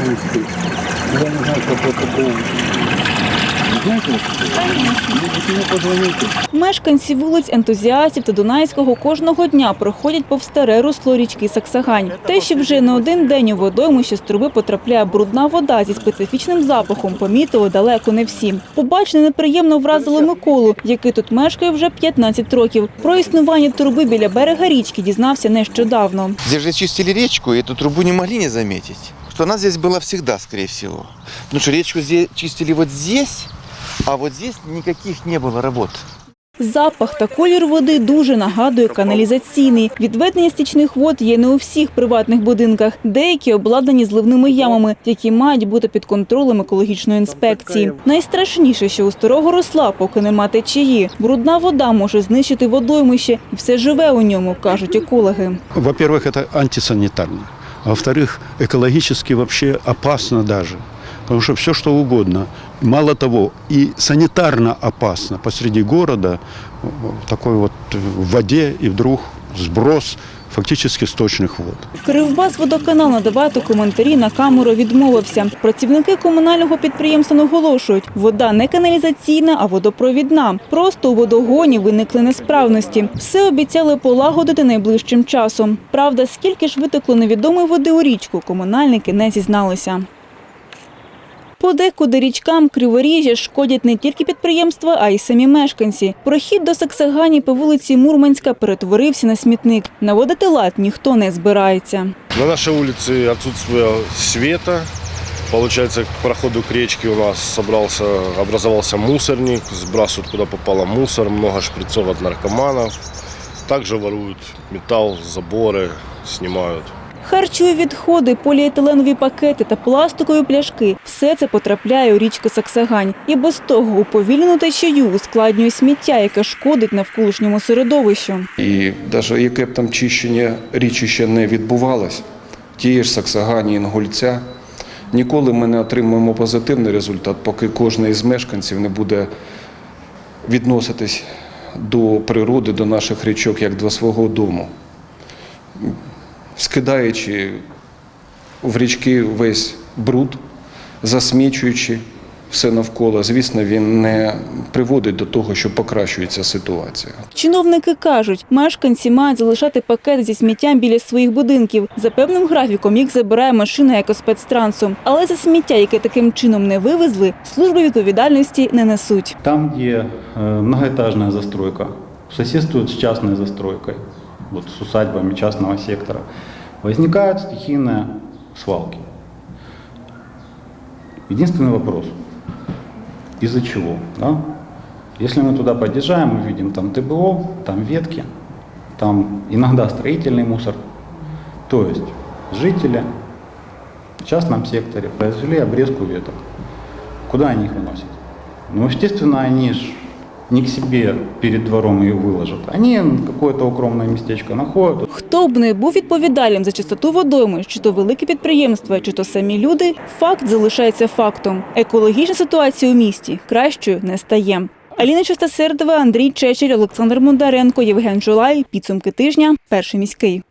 повезти. Я не знаю, как это было. Знаете, ну, вот ему позвоните. Мешканці вулиць ентузіастів та Дунайського кожного дня проходять повз старе русло річки Саксагань. Те, що вже не один день у водоймище з труби потрапляє брудна вода зі специфічним запахом, помітили далеко не всі. Побачене неприємно вразило Миколу, який тут мешкає вже 15 років. Про існування труби біля берега річки дізнався нещодавно. Здесь же чистили речку, и эту трубу не могли не заметить. Что она здесь была всегда, скорее всего. Потому что речку здесь чистили вот здесь, а вот здесь никаких не было работ. Запах та колір води дуже нагадує каналізаційний. Відведення стічних вод є не у всіх приватних будинках. Деякі обладнані зливними ямами, які мають бути під контролем екологічної інспекції. Найстрашніше, що у старого росла, поки нема течії. Брудна вода може знищити водоймище і все живе у ньому, кажуть екологи. Во-первых, это антисанитарно. А во-вторых, экологически вообще опасно даже. Потому что все, что угодно. Мало того, и санитарно опасно посреди города, такой вот в воде, и вдруг сброс фактически сточных вод. Кривбас водоканал надавати коментарі на камеру відмовився. Працівники комунального підприємства наголошують, вода не каналізаційна, а водопровідна. Просто у водогоні виникли несправності. Все обіцяли полагодити найближчим часом. Правда, скільки ж витекло невідомої води у річку, комунальники не зізналися. Подекуди річкам криворіжжя шкодять не тільки підприємства, а й самі мешканці. Прохід до Саксагані по вулиці Мурманська перетворився на смітник. Наводити лад ніхто не збирається. На нашей улице отсутствие света. Получается, к проходу к речке у нас собрался, образовался мусорник, сбрасывают куда попало мусор, много шприцов от наркоманов. Также воруют металл, заборы, снимают. Харчові відходи, поліетиленові пакети та пластикові пляшки – все це потрапляє у річку Саксагань. І без того уповільнену течію ускладнює сміття, яке шкодить навколишньому середовищу. І навіть яке б там чищення річища не відбувалось, тієї ж Саксагані, Інгульця, ніколи ми не отримаємо позитивний результат, поки кожен із мешканців не буде відноситись до природи, до наших річок як до свого дому, скидаючи в річки весь бруд, засмічуючи все навколо. Звісно, він не приводить до того, що покращується ситуація. Чиновники кажуть, мешканці мають залишати пакети зі сміттям біля своїх будинків. За певним графіком їх забирає машина екоспецтрансу. Але за сміття, яке таким чином не вивезли, служби відповідальності не несуть. Там, где э, многоэтажная застройка соседствует с частной застройкой, вот с усадьбами частного сектора, возникают стихийные свалки. Единственный вопрос, из-за чего? Да? Если мы туда подъезжаем, мы видим там ТБО, там ветки, там иногда строительный мусор. То есть жители в частном секторе произвели обрезку веток. Куда они их выносят? Ну, естественно, они ж не к себе перед двором ее выложат. Они какое-то укромное местечко находят, Хто б не був відповідальним за чистоту водойми, чи то велике підприємства, чи то самі люди, факт залишається фактом. Екологічна ситуація у місті кращою не стає. Аліна Чистосердова, Андрій Чечель, Олександр Мондаренко, Євген Жолай. Підсумки тижня. Перший міський.